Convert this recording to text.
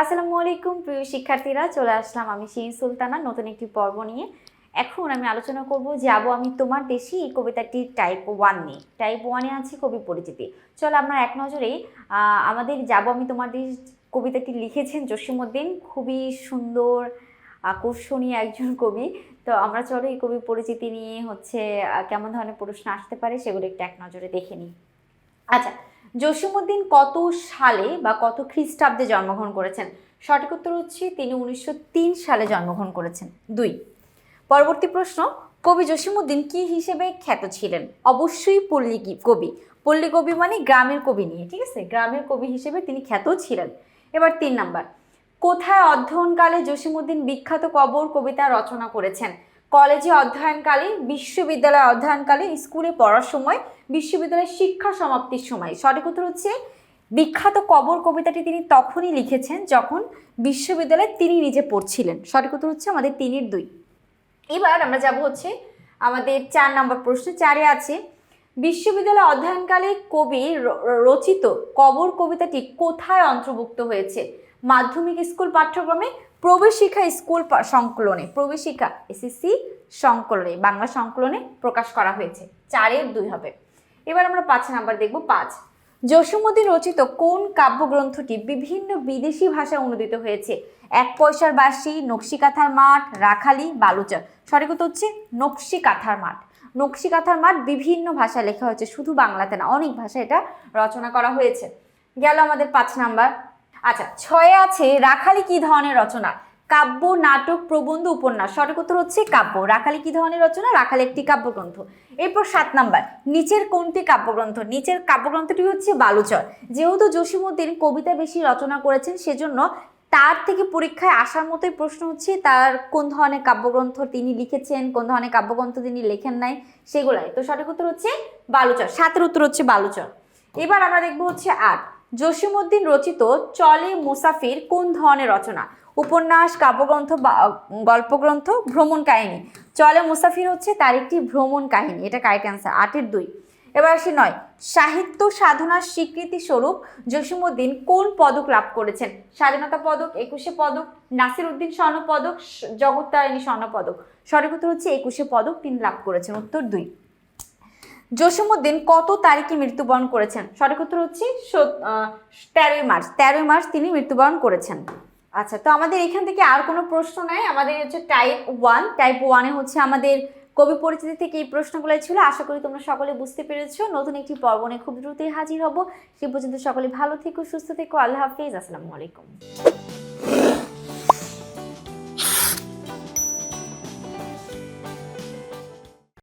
আসসালামু আলাইকুম, প্রিয় শিক্ষার্থীরা। চলে আসলাম আমি শিন সুলতানা, নতুন একটি পর্ব নিয়ে। এখন আমি আলোচনা করব, যাব আমি তোমার দেশে এই কবিতাটি টাইপ ওয়ান নিয়ে টাইপ ওয়ানে আছে কবি পরিচিতি। চলো আমরা এক নজরে আমাদের যাব আমি তোমার দেশ কবিতাটি লিখেছেন জসিমউদ্দিন। খুবই সুন্দর, আকর্ষণীয় একজন কবি। তো আমরা চলো এই কবি পরিচিতি নিয়ে হচ্ছে কেমন ধরনের প্রশ্ন আসতে পারে সেগুলো একটু এক নজরে দেখে নিই। আচ্ছা জসিমউদ্দিন কত সালে বা কত খ্রিস্টাব্দে জন্মগ্রহণ করেছেন? সঠিক উত্তর হচ্ছে তিনি উনিশশো তিন সালে জন্মগ্রহণ করেছেন। দুই। পরবর্তী প্রশ্ন, কবি জসিমউদ্দিন কি হিসেবে খ্যাত ছিলেন? অবশ্যই পল্লী কবি। পল্লী কবি মানে গ্রামের কবি নিয়ে, ঠিক আছে? গ্রামের কবি হিসেবে তিনি খ্যাত ছিলেন। এবার তিন নাম্বার, কোথায় অধ্যয়নকালে জসিমউদ্দিন বিখ্যাত কবর কবিতা রচনা করেছেন? কলেজে অধ্যয়নকালে, বিশ্ববিদ্যালয়ে অধ্যয়নকালে, স্কুলে পড়ার সময়, বিশ্ববিদ্যালয়ের শিক্ষা সমাপ্তির সময়। সঠিক উত্তর হচ্ছে, বিখ্যাত কবর কবিতাটি তিনি তখনই লিখেছেন যখন বিশ্ববিদ্যালয়ে তিনি নিজে পড়ছিলেন। সঠিক উত্তর হচ্ছে আমাদের তিনের দুই। এবার আমরা যাব হচ্ছে আমাদের চার নম্বর প্রশ্ন। চারে আছে, বিশ্ববিদ্যালয়ে অধ্যয়নকালে কবি রচিত কবর কবিতাটি কোথায় অন্তর্ভুক্ত হয়েছে? মাধ্যমিক স্কুল পাঠ্যক্রমে প্রবেশিকা স্কুল সংকলনে প্রবেশিকা এসএসসি সংকলনে, বাংলা সংকলনে প্রকাশ করা হয়েছে। চারের দুই হবে। এবার আমরা পাঁচ নাম্বার দেখব, পাঁচ। জসীমউদ্দিন রচিত কোন কাব্যগ্রন্থটি বিভিন্ন বিদেশি ভাষায় অনুদিত হয়েছে? এক পয়সার বাসি নকশি কাঁথার মাঠ, রাখালি, বালুচর। সঠিক হচ্ছে নকশি কাঁথার মাঠ। নকশি কাঁথার মাঠ বিভিন্ন ভাষায় লেখা হয়েছে, শুধু বাংলাতে না, অনেক ভাষায় এটা রচনা করা হয়েছে। গেল আমাদের পাঁচ নাম্বার। আচ্ছা ছয়ে আছে রাখালি কি ধরনের রচনা? কাব্য নাটক প্রবন্ধ উপন্যাস। সঠিক উত্তর হচ্ছে কাব্য। রাখালি কি ধরনের রচনা? রাখালি একটি কাব্যগ্রন্থ। এরপর সাত নাম্বার নিচের কোনটি কাব্যগ্রন্থ? নিচের কাব্যগ্রন্থটি হচ্ছে বালুচর। যেহেতু জসীমউদ্দিন কবিতা বেশি রচনা করেছেন সেজন্য তার থেকে পরীক্ষায় আসার মতোই প্রশ্ন হচ্ছে তার কোন ধরনের কাব্যগ্রন্থ তিনি লিখেছেন কোন ধরনের কাব্যগ্রন্থ তিনি লেখেন নাই সেগুলাই। তো সঠিক উত্তর হচ্ছে বালুচর। সাতের উত্তর হচ্ছে বালুচর। এবার আমরা দেখব হচ্ছে আট। জসীমউদ্দিন রচিত চলে মুসাফির কোন ধরনের রচনা? উপন্যাস, কাব্যগ্রন্থ বা গল্পগ্রন্থ, ভ্রমণ কাহিনী। চলে মুসাফির হচ্ছে তার একটি ভ্রমণ কাহিনী, এটা কারেক্ট অ্যান্সার আটের দুই। এবার আসি নয়। সাহিত্য সাধনার স্বীকৃতি স্বরূপ জসীমউদ্দিন কোন পদক লাভ করেছেন? স্বাধীনতা পদক, একুশে পদক নাসির উদ্দিন স্বর্ণ পদক জগত্তারিণী স্বর্ণ পদক সঠিক উত্তর হচ্ছে একুশে পদক তিনি লাভ করেছেন। উত্তর দুই। জসীমউদ্দিন কত তারিখে মৃত্যুবরণ করেছেন? সঠিক উত্তর হচ্ছে তেরোই মার্চ। তেরোই মার্চ তিনি মৃত্যুবরণ করেছেন। আচ্ছা তো আমাদের এখান থেকে আর কোনো প্রশ্ন নাই। আমাদের হচ্ছে টাইপ ওয়ান টাইপ ওয়ানে হচ্ছে আমাদের কবি পরিচিতি থেকে এই প্রশ্নগুলো ছিল। আশা করি তোমরা সকলে বুঝতে পেরেছ। নতুন একটি পর্ব খুব দ্রুতই হাজির হব। সে পর্যন্ত সকলে ভালো থেকো, সুস্থ থেকো। আল্লাহ হাফিজ। আসসালামু আলাইকুম।